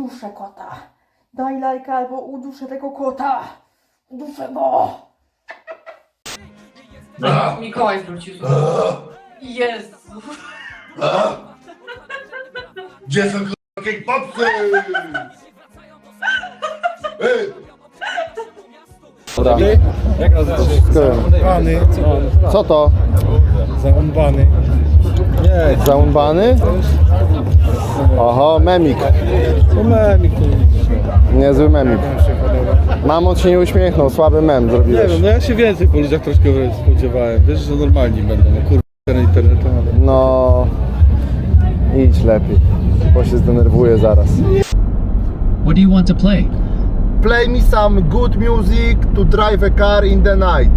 Duszę kota. Daj lajka albo uduszę tego kota. Uduszę go. Mikołaj zwrócił. Jezu. Gdzie są k***a popsy? Ej! Dobra. Jak? Bany. Co to? Zaunbany. Nie, Zaunbany? Oho, memik. to memik to Niezły memik. Mamon się nie uśmiechnął, słaby mem Nie zrobiłeś. wiem, no ja się więcej po ludziach troszkę spodziewałem. Wiesz, że normalni będą, no kurwa, internet, ale... No, idź lepiej, bo się zdenerwuję zaraz. What do you want to play? Play me some good music to drive a car in the night.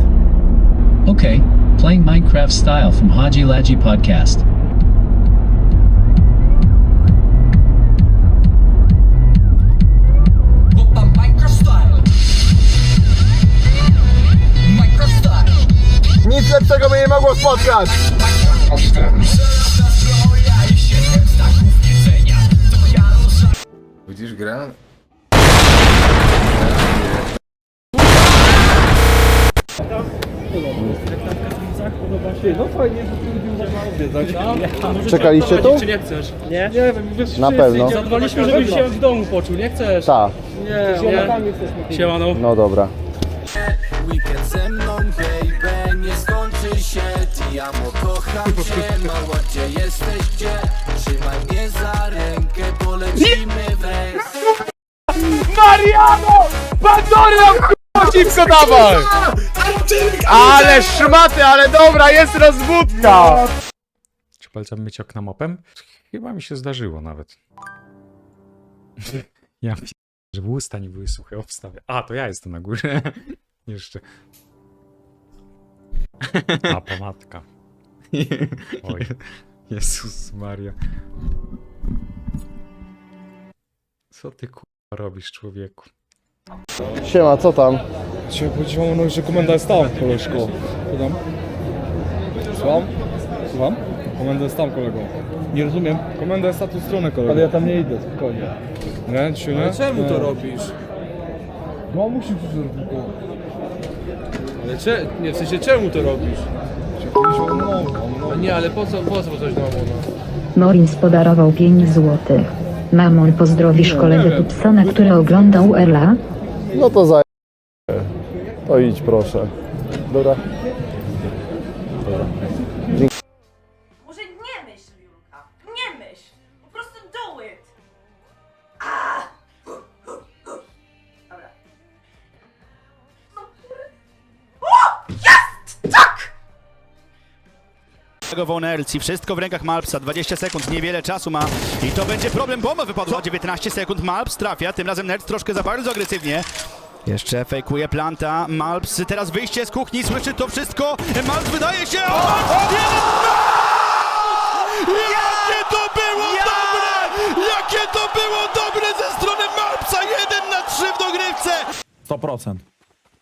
Okay, playing Minecraft style from Haji Laji Podcast. Minecraft style. Minecraft style. Nic lepszego mnie nie mogło spotkać. Widzisz gra? No fajnie, że tu można odwiedzać. Czekaliście tu? Czy nie chcesz? Nie? Nie wiem, wiesz, Na wszyscy pewno. idziemy. Zadbaliśmy, żebyś się w domu poczuł, nie chcesz? Tak, Nie, jesteśmy. Siemano. no dobra. Weekend ze mną, baby, nie skończy się Ti amo, kocham cię, mała, gdzie jesteś, gdzie? Trzymaj mnie za rękę, polecimy w rejs Mariano! Pandorian, k***a, dziwko dawaj! Ale szmaty, ale dobra, jest rozwódka! Czy palcem myć okna mopem? Chyba mi się zdarzyło nawet. ja pi- że w usta nie były suche, obstawię. A, to ja jestem na górze. Jeszcze. A, pomadka. Oj, Jezus Maria. Co ty kurwa robisz, człowieku? Siema, co tam? Wam, no, że komenda jest tam, koleżko. Co tam? Słucham? Słucham? Komenda jest tam, kolego. Nie rozumiem. Komenda jest na tą stronę, kolego. Ale ja tam nie idę, spokojnie. Nie, czy nie? Ale czemu to robisz? No musi coś zrobić. Ale cze... nie, w sensie czemu to robisz? No nie, ale po co, po co coś domu, no? Morins podarował 5 złotych. Mamon pozdrowisz kolegę Tupsona, który oglądał Ela? No to za... To idź proszę. Dobra. Może nie myśl, Julka. Nie myśl. Po prostu do it. A! Dobra. No. O! Jest! Tak! Wszystko w rękach Malpsa, 20 sekund, niewiele czasu ma i to będzie problem, bomba wypadła, 19 sekund, Malps trafia, tym razem Nerd troszkę za bardzo agresywnie. Jeszcze fejkuje planta, Malps, teraz wyjście z kuchni, słyszy to wszystko, Malps wydaje się, o, Malps, Jakie to było dobre! Jakie to było dobre ze strony Malpsa, 1 na 3 w dogrywce! 100%.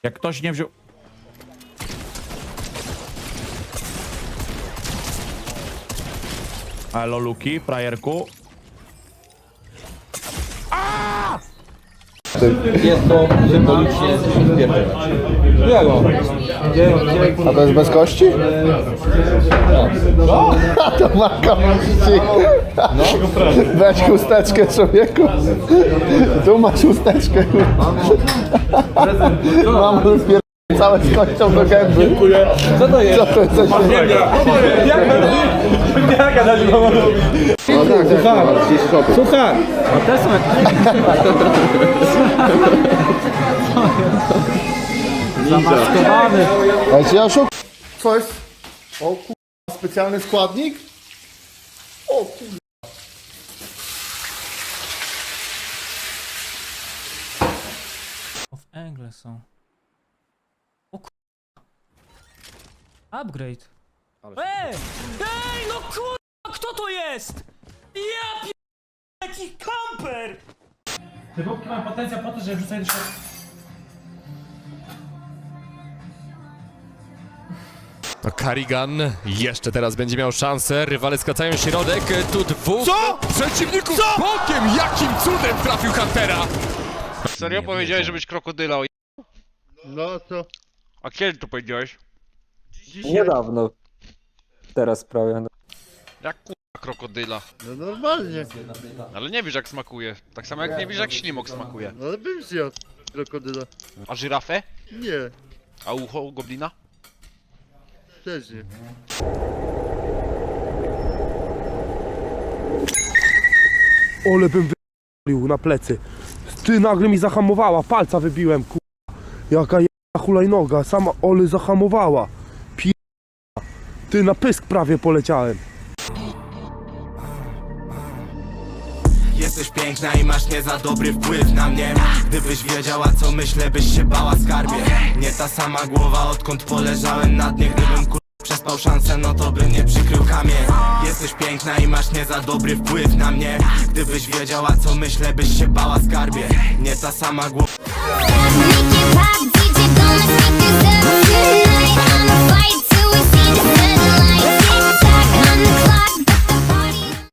Jak ktoś nie wziął... Elo Luki, frajerku. Jest to symbolicznie A to jest bez kości? No. A to ma kości. No. Weź chusteczkę człowieku. Tu masz chusteczkę. Mam rozpier... całe z kością do gęby. Dziękuję. Co to jest? Co to jest? Coś Słuchaj, słuchaj. Zamaskowany. Ej, czy ja szuk... Co jest? O kur... specjalny składnik? O kur... W Engle są. O k... Upgrade. Ej! Ej, no kurwa, kto to jest? Ja pi... Jaki kamper! Te bobki mają potencjał po to, że wrzucają do środka. No Karigan jeszcze teraz będzie miał szansę. Rywale skracają środek. Tu dwóch Co? przeciwników bokiem. Jakim cudem trafił Huntera? Serio powiedziałeś, żebyś krokodyla o... No to... A kiedy to powiedziałeś? Niedawno. Teraz prawie. Jak kurwa krokodyla? No normalnie. Ale nie wiesz jak smakuje. Tak samo jak nie wiesz jak ślimok smakuje. No ale bym zjadł krokodyla. A żyrafę? Nie, A ucho goblina? też nie. Ole bym wybił na plecy. Ty nagle mi zahamowała, palca wybiłem, ku... Jaka jaka hulajnoga, sama Ole zahamowała. Ty na pysk prawie poleciałem. Jesteś piękna i masz nie za dobry wpływ na mnie. Gdybyś wiedziała co myślę, byś się bała skarbie. Nie ta sama głowa, odkąd poleżałem na dnie Gdybym kur... przespał szansę, no to bym nie przykrył kamień Jesteś piękna i masz nie za dobry wpływ na mnie. Gdybyś wiedziała co myślę, byś się bała skarbie. Nie ta sama głowa